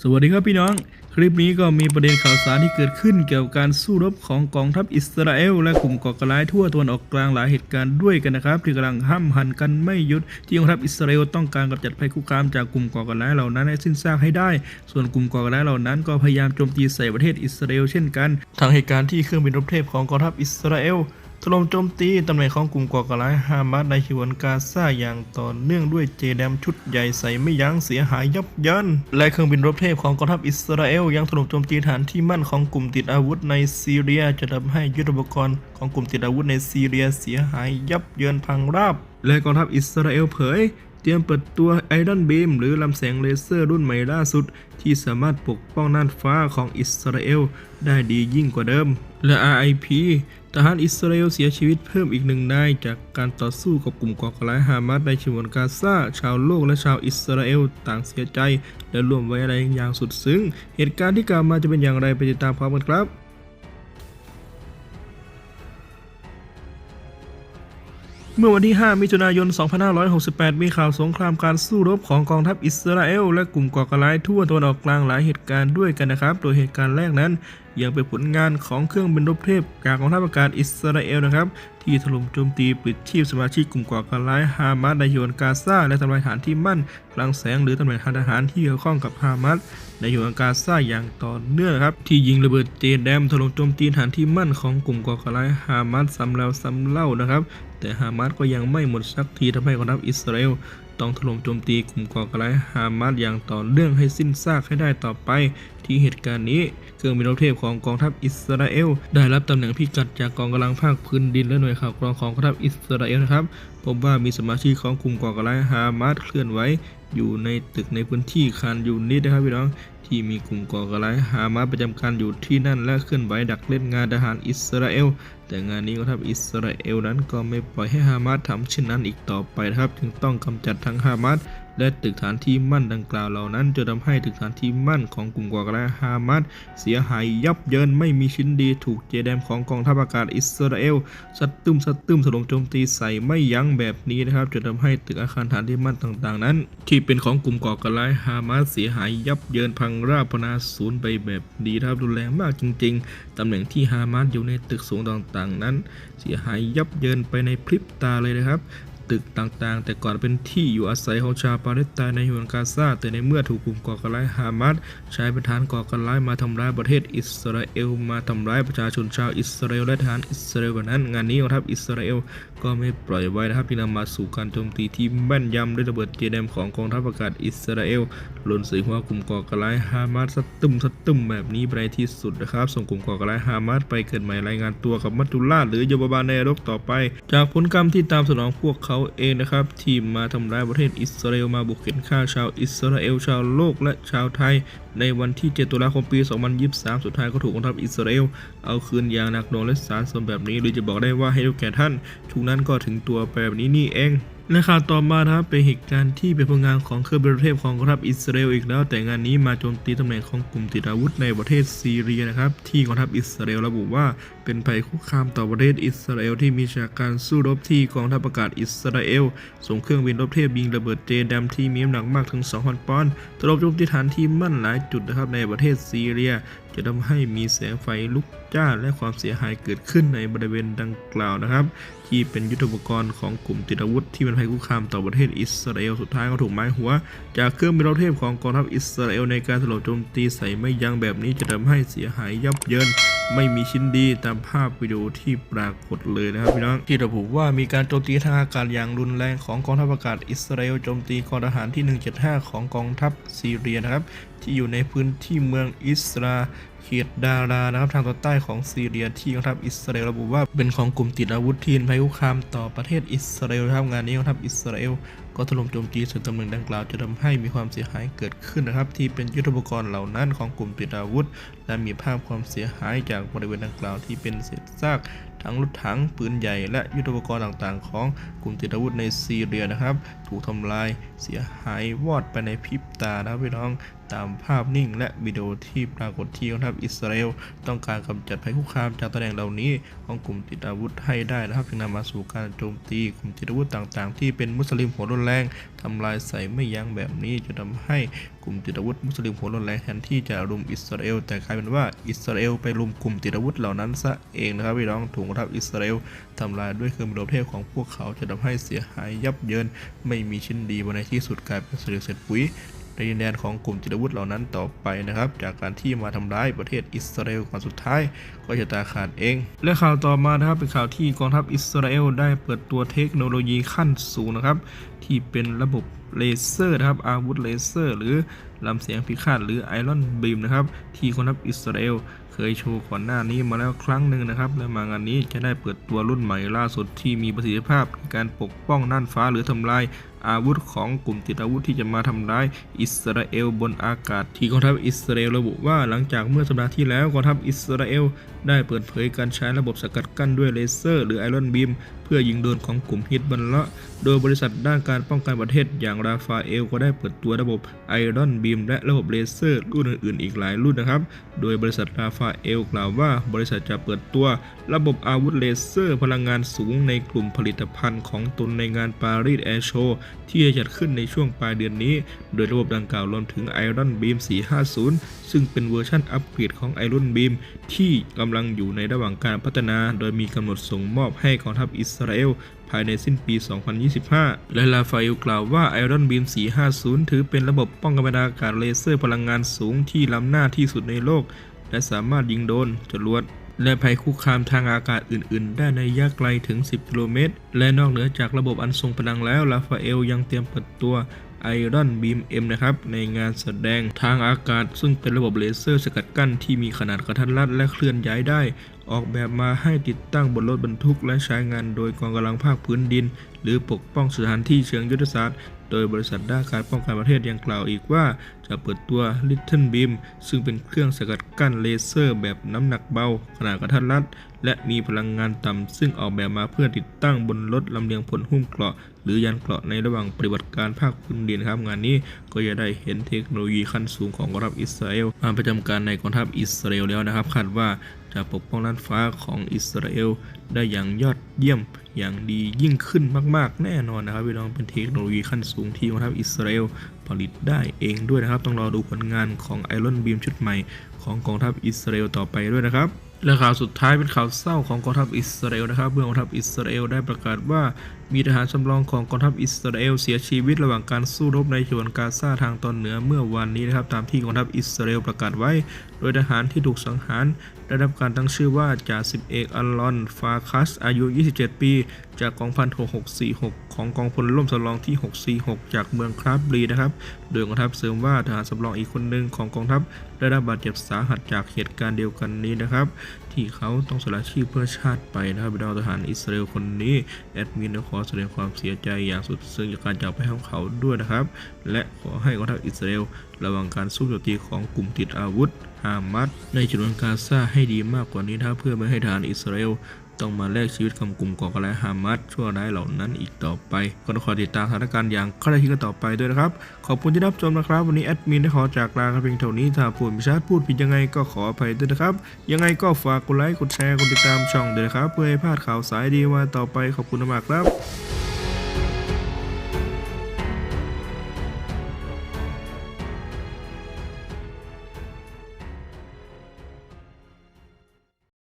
สวัสดีครับพี่น้อง คลิปนี้ก็มีประเด็นข่าวสารที่เกิดขึ้นเกี่ยวกับการสู้รบของกองทัพอิสราเอลและกลุ่มก่อการร้ายทั่วตะวันออกกลางหลายเหตุการณ์ด้วยกันนะครับ ที่กำลังห้ำหันกันไม่หยุดที่กองทัพอิสราเอลต้องการกำจัดภัยคุกคามจากกลุ่มก่อการร้ายเหล่านั้นให้สิ้นซากให้ได้ ส่วนกลุ่มก่อการร้ายเหล่านั้นก็พยายามโจมตีใส่ประเทศอิสราเอลเช่นกันทางเหตุการณ์ที่เครื่องบินรบเทพของกองทัพอิสราเอล ถล่มโจมตีตำแหน่งของกลุ่มก่อการร้ายฮามาสในฉนวนกาซาอย่างต่อเนื่องด้วยเจแดมชุดใหญ่ใส่ไม่ยั้งเสียหายยับเยินและเครื่องบินรบเทพของกองทัพอิสราเอลยังถล่มโจมตีฐานที่มั่นของกลุ่มติดอาวุธในซีเรียจะทำให้ยุทธปกรณ์ของกลุ่มติดอาวุธในซีเรียเสียหายยับเยินพังราบและกองทัพอิสราเอลเผย ตรียมเปิดตัวไอรอนบีมหรือลำแสงเลเซอร์รุ่นใหม่ล่าสุด ที่สามารถปกป้องน่านฟ้าของอิสราเอลได้ดียิ่งกว่าเดิม และ RIP ทหารอิสราเอลเสียชีวิตเพิ่มอีกหนึ่งนายจากการต่อสู้กับกลุ่มก่อการร้ายฮามาสในฉนวนกาซาชาวโลกและชาวอิสราเอลต่างเสียใจ และร่วมไว้อะไรอย่างสุดซึ้ง เหตุการณ์ที่กล่าวมาจะเป็นอย่างไรไปติดตามพร้อมกันครับ เมื่อวันที่ 5 มิถุนายน 2568 มีข่าวสงครามการสู้รบของกองทัพอิสราเอล และกลุ่มก่อการร้ายทั่วตะวันออกกลางหลายเหตุการณ์ด้วยกันนะครับ โดยเหตุการณ์แรกนั้น ยังเป็นผลงานของเครื่องบินรบเทพจากกองทัพอากาศอิสราเอลนะครับ ที่ถล่มโจมตีปลิดชีพสมาชิกกลุ่มก่อการร้ายฮามาสในฉนวนกาซาและทำลายฐานที่มั่นพลังแสงหรือตำแหน่งทางทหารที่เกี่ยวข้องกับฮามาสในฉนวนกาซาอย่างต่อเนื่องครับ ที่ยิงระเบิดเจดแดมถล่มโจมตีฐานที่มั่นของกลุ่มก่อการร้ายฮามาสซ้ำแล้วซ้ำเล่านะครับ แต่ฮามาสก็ยังไม่หมดสักทีทำให้กองทัพอิสราเอลต้องถล่มโจมตีกลุ่มก่อการร้ายฮามาสอย่างต่อเนื่องให้สิ้นซากให้ได้ต่อไป ที่เหตุการณ์นี้เครื่องบินรบเทพของกองทัพอิสราเอล ได้รับตำแหน่งพิกัดจากกองกำลังภาคพื้นดินและหน่วยข่าวกรองของกองทัพอิสราเอลนะครับพบว่ามีสมาชิกของกลุ่มก่อการร้ายฮามาสเคลื่อนไหวอยู่ในตึกในพื้นที่คานยูนิตนะครับพี่น้องที่มีกลุ่มก่อการร้ายฮามาสประจำการอยู่ที่นั่นและเคลื่อนไหวดักเล่นงานทหารอิสราเอล แต่งานนี้กองทัพอิสราเอลนั้นก็ไม่ปล่อยให้ฮามาสทำเช่นนั้นอีกต่อไปนะครับ จึงต้องกำจัดทั้งฮามาส และตึกฐานที่มั่นดังกล่าวเหล่านั้นจะทำให้ตึกฐานที่มั่นของกลุ่มก่อการร้ายฮามาสเสียหายยับเยินไม่มีชิ้นดีถูกเจแดมของกองทัพอากาศอิสราเอลซัดตึมซัดตึมถล่มโจมตีใส่ไม่ยั้งแบบนี้นะครับจะทำให้ตึกอาคารฐานที่มั่นต่างๆ นั้น ที่เป็นของกลุ่มก่อการร้ายฮามาสเสียหายยับเยินพังราบพนาศูนย์ไปแบบดีนะครับรุนแรงมากจริง ๆตำแหน่งที่ฮามาสอยู่ในตึกสูงต่างๆนั้น เสียหายยับเยินไปในพริบตาเลยนะครับ ตึกต่างๆ แต่ก่อนเป็นที่อยู่อาศัยของชาวปาเลสไตน์ในฉนวนกาซาแต่ในเมื่อถูกกลุ่มก่อการร้ายฮามาสใช้ป็นฐานก่อการร้ายมาทำร้ายประเทศอิสราเอล มาทำร้ายประชาชนชาวอิสราเอลและทหารอิสราเอลนั้น งานนี้กองทัพอิสราเอลก็ไม่ปล่อยไว้นะครับที่นำมาสู่การโจมตีที่แม่นยำด้วยระเบิดเจดมของกองทัพอากาศอิสราเอลหล่นใส่หัวกลุ่มก่อการร้ายฮามาสสตึมสตึมแบบนี้ไปในที่สุดนะครับส่งกลุ่มก่อการร้ายฮามาสไปเกิดใหม่รายงานตัวกับมัตุลลาหรือโยบาบาลในนรกต่อไป จากผลกรรมที่ตามสนองพวกเขาเองนะครับ ที่มาทำร้ายประเทศอิสราเอลมาบุกเข็นฆ่าชาวอิสราเอลชาวโลกและชาวไทย ในวันที่ 7 ตุลาคมปี 2023 สุดท้ายก็ถูกกองทัพอิสราเอล เอาคืนอย่างหนักหน่วงและสารสมแบบนี้หรือจะบอกได้ว่าให้ทุกแก่ท่าน ทุกนั้นก็ถึงตัวไปแบบนี้นี่เองและข่าวต่อมานะครับเป็นเหตุการณ์ที่เป็นผลงานของเครื่องบินรบเทพของกองทัพอิสราเอลอีกแล้ว แต่งานนี้มาโจมตีตำแหน่งของกลุ่มติดอาวุธในประเทศซีเรียนะครับ ที่กองทัพอิสราเอลระบุว่าเป็นภัยคุกคามต่อประเทศอิสราเอลที่มีจากการสู้รบที่กองทัพอากาศอิสราเอลส่งเครื่องบินรบเทพยิงระเบิดเจดมที่มีน้ำหนักมากถึง 2,000 ปอนด์ถล่มโจมตีฐานที่มั่นหลายจุดนะครับในประเทศซีเรีย จะทำให้มีแสงไฟลุกจ้าและความเสียหายเกิดขึ้นในบริเวณดังกล่าวนะครับ ที่เป็นยุทธปกรณ์ของกลุ่มติดอาวุธที่เป็นภัยคุกคามต่อประเทศอิสราเอลสุดท้ายก็ถูกไม้หัว จากเครื่องบินรบเทพของกองทัพอิสราเอลในการถล่มโจมตีใส่ไม่ยั้งแบบนี้จะทำให้เสียหายยับเยินไม่มีชิ้นดีตามภาพวิดีโอที่ปรากฏเลยนะครับพี่น้องที่ระบุว่ามีการโจมตีทางอากาศอย่างรุนแรงของกองทัพอากาศอิสราเอลโจมตีกองทหารที่ 175 ของกองทัพซีเรียนะครับที่อยู่ในพื้นที่เมืองอิสราเเขตดารานะครับทางตอนใต้ของซีเรียที่กองทัพอิสราเอลระบุว่าเป็นของกลุ่มติดอาวุธที่นภัยคุกคามต่อประเทศอิสราเอลครับงานนี้กองทัพอิสราเอลก็ถล่มโจมตีส่วนตำแหน่งดังกล่าวจะทำให้มีความเสียหายเกิดขึ้นนะครับ ที่เป็นยุทธปกรณ์เหล่านั้นของกลุ่มติดอาวุธ และมีภาพความเสียหายจากบริเวณดังกล่าวที่เป็นเศษซากทั้งรถถังปืนใหญ่และยุทธปกรณ์ต่างๆ ของกลุ่มติดอาวุธในซีเรียนะครับ ถูกทำลายเสียหายวอดไปในพริบตานะพี่น้องตามภาพนิ่งและวิดีโอที่ปรากฏที่กองทัพอิสราเอลต้องการกำจัดภัยคุกคามจากตำแหน่งเหล่านี้ของกลุ่มติดอาวุธให้ได้นะครับจึงนำมาสู่การโจมตีกลุ่มติดอาวุธต่างๆ ที่เป็นมุสลิมหัวรุนแรงทำลายใส่ไม่ยั้งแบบนี้จะทำให้กลุ่มติดอาวุธมุสลิมหัวรุนแรงแทนที่จะรุมอิสราเอลแต่กลายเป็นว่าอิสราเอลไปรุมกลุ่มติดอาวุธเหล่านั้นซะเองนะครับพี่น้องถูกกองทัพอิสราเอลทำลายด้วยเครื่องบินรบเทพของพวกเขาจะทำให้เสียหายยับเยิน ไม่มีชิ้นดีบนในที่สุดกลายเป็นเศษปุ๋ย ในดินแดนของกลุ่มจิตวุธเหล่านั้นต่อไปนะครับ จากการที่มาทำร้ายประเทศอิสราเอลก่อนสุดท้าย ก็จะตาขาดเอง และข่าวต่อมานะครับเป็นข่าวที่กองทัพอิสราเอลได้เปิดตัวเทคโนโลยีขั้นสูงนะครับที่เป็นระบบเลเซอร์นะครับอาวุธเลเซอร์ หรือลำเสียงพิฆาตหรือไอรอนบีมนะครับที่กองทัพอิสราเอลเคยโชว์ก่อนหน้านี้มาแล้วครั้งหนึ่งนะครับ และมางานนี้จะได้เปิดตัวรุ่นใหม่ล่าสุดที่มีประสิทธิภาพในการปกป้องน่านฟ้าหรือทำลายอาวุธของกลุ่มติดอาวุธที่จะมาทำร้ายอิสราเอลบนอากาศ ที่กองทัพอิสราเอลระบุว่าหลังจากเมื่อสัปดาห์ที่แล้วกองทัพอิสราเอลได้เปิดเผยการใช้ระบบสกัดกั้นด้วยเลเซอร์ หรือไอรอนบีมเพื่อยิงโดนของกลุ่มฮิตบัลละโดยบริษัทด้านการป้องกันประเทศอย่างราฟาเอลก็ได้เปิดตัวระบบไอรอนบีมและระบบเลเซอร์รุ่นอื่นๆอีกหลายรุ่นนะครับ โดยบริษัทราฟาเอลกล่าวว่า บริษัทจะเปิดตัวระบบอาวุธเลเซอร์พลังงานสูงในกลุ่มผลิตภัณฑ์ของตนในงานปารีสแอร์โชว์ที่จะจัดขึ้นในช่วงปลายเดือนนี้ โดยระบบดังกล่าวรวมถึง Iron Beam 450 ซึ่งเป็นเวอร์ชันอัปเกรดของ Iron Beam ที่กำลังอยู่ในระหว่างการพัฒนา โดยมีกำหนดส่งมอบให้กองทัพอิสราเอล ภายในสิ้นปี 2025 และลาฟาเอลกล่าวว่า Iron Beam 450 ถือเป็นระบบป้องกันบรรดาอากาศเลเซอร์พลังงานสูงที่ล้ำหน้าที่สุดในโลก และสามารถยิงโดนจรวดและภัยคุกคามทางอากาศอื่น ๆ ได้ในระยะไกลถึง 10 กิโลเมตร และนอกเหนือจากระบบอันทรงพลังแล้วลาฟาเอลยังเตรียมเปิดตัว Iron Beam M นะครับในงานแสดงทางอากาศ ซึ่งเป็นระบบเลเซอร์สกัดกั้นที่มีขนาดกระทัดรัดและเคลื่อนย้ายได้ ออกแบบมาให้ติดตั้งบนรถบรรทุกและใช้งานโดยกองกำลังภาคพื้นดิน หรือปกป้องสถานที่เชิงยุทธศาสตร์ โดยบริษัทด้านการป้องกันประเทศยังกล่าวอีกว่า จะเปิดตัว Little Beam ซึ่งเป็นเครื่องสกัดกั้นเลเซอร์แบบน้ำหนักเบา ขนาดกระทัดรัด และมีพลังงานต่ำ ซึ่งออกแบบมาเพื่อติดตั้งบนรถลำเลียงผลหุ้มเกราะ หรือยานเกราะในระหว่างปฏิบัติการภาคพื้นดินครับงานนี้ก็จะได้เห็นเทคโนโลยีขั้นสูงของกองทัพอิสราเอลมาประจำการในกองทัพอิสราเอลแล้วนะครับคาดว่า จะปกป้องน่านฟ้าของอิสราเอลได้อย่างยอดเยี่ยมอย่างดียิ่งขึ้นมากๆ แน่นอนนะครับพี่น้องเป็นเทคโนโลยีขั้นสูงที่กองทัพอิสราเอลผลิตได้เองด้วยนะครับ ต้องรอดูผลงานของไอรอนบีมชุดใหม่ของกองทัพอิสราเอลต่อไปด้วยนะครับและข่าวสุดท้ายเป็นข่าวเศร้าของกองทัพอิสราเอลนะครับเมื่อกองทัพอิสราเอลได้ประกาศว่า มีทหารจำลองของกองทัพอิสราเอลเสียชีวิตระหว่างการสู้รบในฉนวนกาซาทางตอนเหนือเมื่อวานนี้นะครับ ตามที่กองทัพอิสราเอลประกาศไว้ โดยทหารที่ถูกสังหาร ได้รับการตั้งชื่อว่าจ่าสิบเอกอัลลอน ฟาคัส อายุ 27 ปี จากกองพัน6646ของกองพลร่มสำรองที่ 646 จากเมืองคราบรีนะครับ โดยกองทัพเสริมว่าทหารสำรองอีกคนหนึ่งของกองทัพได้รับบาดเจ็บสาหัสจากเหตุการณ์เดียวกันนี้นะครับ ที่เขาต้องสละชีพเพื่อชาติไปนะครับเป็นดาวทหารอิสราเอลคนนี้แอดมินขอแสดงความเสียใจอย่างสุดซึ้งจากการจากไปของเขาด้วยนะครับ และขอให้กองทัพอิสราเอลระวังการสู้โจมตีของกลุ่มติดอาวุธฮามัสในฉนวนกาซาให้ดีมากกว่านี้นะครับเพื่อไม่ให้ทหารอิสราเอล ต้องมาแลกชีวิตกับกลุ่มก่อการร้ายฮามัสชั่วร้ายเหล่านั้นอีกต่อไปก็ต้องขอติดตามสถานการณ์อย่างใกล้ชิดกันต่อไปด้วยนะครับ ขอบคุณที่รับชมนะครับ วันนี้แอดมินได้ขอจากลากันเพียงเท่านี้ถ้าพูดไม่ชัดพูดผิดยังไงก็ขออภัยด้วยนะครับ ยังไงก็ฝากกดไลค์กดแชร์กดติดตามช่องด้วยนะครับ เพื่อให้พลาดข่าวสายดีมาต่อไปขอบคุณมากครับ